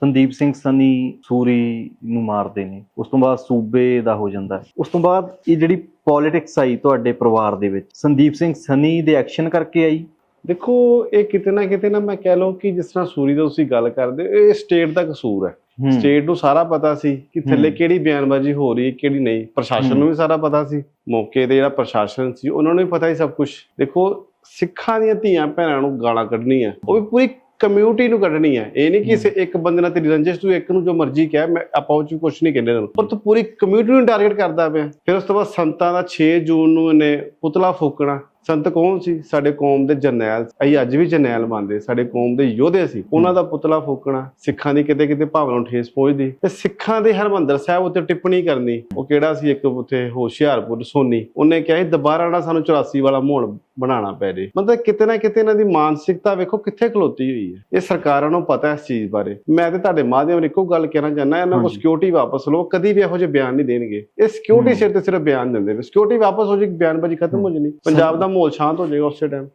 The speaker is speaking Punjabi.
ਸੰਦੀਪ ਸਿੰਘ ਸਨੀ ਸੂਰੀ ਨੂੰ ਮਾਰਦੇ ਨੇ। ਉਸ ਤੋਂ ਬਾਅਦ ਸੂਬੇ ਦਾ ਹੋ ਜਾਂਦਾ ਹੈ। ਉਸ ਤੋਂ ਬਾਅਦ ਇਹ ਜਿਹੜੀ ਪੋਲਿਟਿਕਸ ਆਈ ਤੁਹਾਡੇ ਪਰਿਵਾਰ ਦੇ ਵਿੱਚ ਸੰਦੀਪ ਸਿੰਘ ਸਨੀ ਦੇ ਐਕਸ਼ਨ ਕਰਕੇ ਆਈ? ਦੇਖੋ ਇਹ ਕਿਤੇ ਨਾ ਕਿਤੇ ਨਾ ਮੈਂ ਕਹਿ ਲਵਾਂ ਕਿ ਜਿਸ ਤਰ੍ਹਾਂ ਸੂਰੀ ਦਾ ਤੁਸੀਂ ਗੱਲ ਕਰਦੇ ਹੋ, ਇਹ ਸਟੇਟ ਦਾ ਕਸੂਰ ਹੈ। ਹੂੰ, ਸਟੇਟ ਨੂੰ ਸਾਰਾ ਪਤਾ ਸੀ ਕਿ ਥੱਲੇ ਹੂੰ। ਕਿਹੜੀ ਬਿਆਨਬਾਜ਼ੀ ਹੋ ਰਹੀ ਹੈ ਕਿਹੜੀ ਨਹੀਂ। ਪ੍ਰਸ਼ਾਸਨ ਹੂੰ। ਨੂੰ ਵੀ ਸਾਰਾ ਪਤਾ ਸੀ। ਮੌਕੇ ਤੇ ਜਿਹੜਾ ਪ੍ਰਸ਼ਾਸਨ ਸੀ ਉਹਨਾਂ ਨੂੰ ਵੀ ਪਤਾ ਸੀ ਸਭ ਕੁਝ ਦੇਖੋ ਸਿੱਖਾਂ ਦੀਆਂ ਧੀਆਂ ਭੈਣਾਂ ਨੂੰ ਗਾਲਾਂ ਕੱਢਣੀਆਂ ਉਹ ਵੀ ਪੂਰੀ ਕਮਿਊਨਿਟੀ ਨੂੰ ਕੱਢਣੀ ਹੈ। ਇਹ ਨਹੀਂ ਕਿ ਕਿਸੇ ਇੱਕ ਬੰਦੇ ਨਾਲ ਤੇਰੀ ਰੰਜਿਸ਼ ਤੂੰ ਇੱਕ ਨੂੰ ਜੋ ਮਰਜ਼ੀ ਕਹਿ ਮੈਂ ਆਪਾਂ ਉਹ ਚ ਕੁਝ ਨਹੀਂ ਕਹਿੰਦੇ ਤੈਨੂੰ। ਪਰ ਤੂੰ ਪੂਰੀ ਕਮਿਊਨਿਟੀ ਨੂੰ ਟਾਰਗੇਟ ਕਰਦਾ ਪਿਆ। ਫਿਰ ਉਸ ਤੋਂ ਬਾਅਦ ਸੰਤਾਂ ਦਾ 6 ਜੂਨ ਨੂੰ ਇਹਨੇ ਪੁਤਲਾ ਫੂਕਣਾ। ਸੰਤ ਕੌਣ ਸੀ? ਸਾਡੇ ਕੌਮ ਦੇ ਜਰਨੈਲ ਅਸੀਂ ਅੱਜ ਵੀ ਜਰਨੈਲ ਮੰਨਦੇ ਸਾਡੇ ਕੌਮ ਦੇ ਯੋਧੇ ਸੀ। ਉਹਨਾਂ ਦਾ ਪੁਤਲਾ ਫੂਕਣਾ ਸਿੱਖਾਂ ਦੀ ਕਿਤੇ ਕਿਤੇ ਭਾਵਨਾ ਨੂੰ ਠੇਸ ਪਹੁੰਚਦੀ। ਤੇ ਸਿੱਖਾਂ ਦੇ ਹਰਮੰਦਰ ਸਾਹਿਬ ਉੱਤੇ ਟਿੱਪਣੀ ਕਰਨੀ ਉਹ ਕਿਹੜਾ ਸੀ? ਇੱਕ ਉੱਥੇ ਹੋਸ਼ਿਆਰਪੁਰ ਸੋਨੀ। ਉਹਨੇ ਕਿਹਾ ਦੁਬਾਰਾ ਨਾ ਸਾਨੂੰ 84 ਵਾਲਾ ਮਾਹੌਲ ਬਣਾਉਣਾ ਪੈ ਜੇ। ਮਤਲਬ ਕਿਤੇ ਨਾ ਕਿਤੇ ਇਹਨਾਂ ਦੀ ਮਾਨਸਿਕਤਾ ਵੇਖੋ ਕਿੱਥੇ ਖਲੋਤੀ ਹੋਈ ਹੈ। ਇਹ ਸਰਕਾਰਾਂ ਨੂੰ ਪਤਾ ਹੈ ਇਸ ਚੀਜ਼ ਬਾਰੇ। ਮੈਂ ਤੇ ਤੁਹਾਡੇ ਮਾਧਿਅਮ ਇੱਕੋ ਗੱਲ ਕਹਿਣਾ ਚਾਹੁੰਦਾ ਇਹਨਾਂ ਕੋਲ। ਸਿਕਿਉਰਿਟੀ ਵਾਪਸ ਲਓ ਕਦੀ ਵੀ ਇਹੋ ਜਿਹੇ ਬਿਆਨ ਨਹੀਂ ਦੇਣਗੇ। ਇਹ ਸਿਕਿਉਰਿਟੀ। ਸਿਰ ਤੇ ਸਿਰਫ ਬਿਆਨ ਦਿੰਦੇ ਨੇ। ਸਿਕਿਉਰਿਟੀ ਵਾਪਸ ਹੋ ਜੇ ਬਿਆਨਬਾਜ਼ੀ ਖਤਮ ਹੋ। ਜਣੀ। ਪੰਜਾਬ ਦਾ ਮਾਹੌਲ ਸ਼ਾਂਤ ਹੋ ਜਾਏਗਾ ਉਸੇ ਟਾਈਮ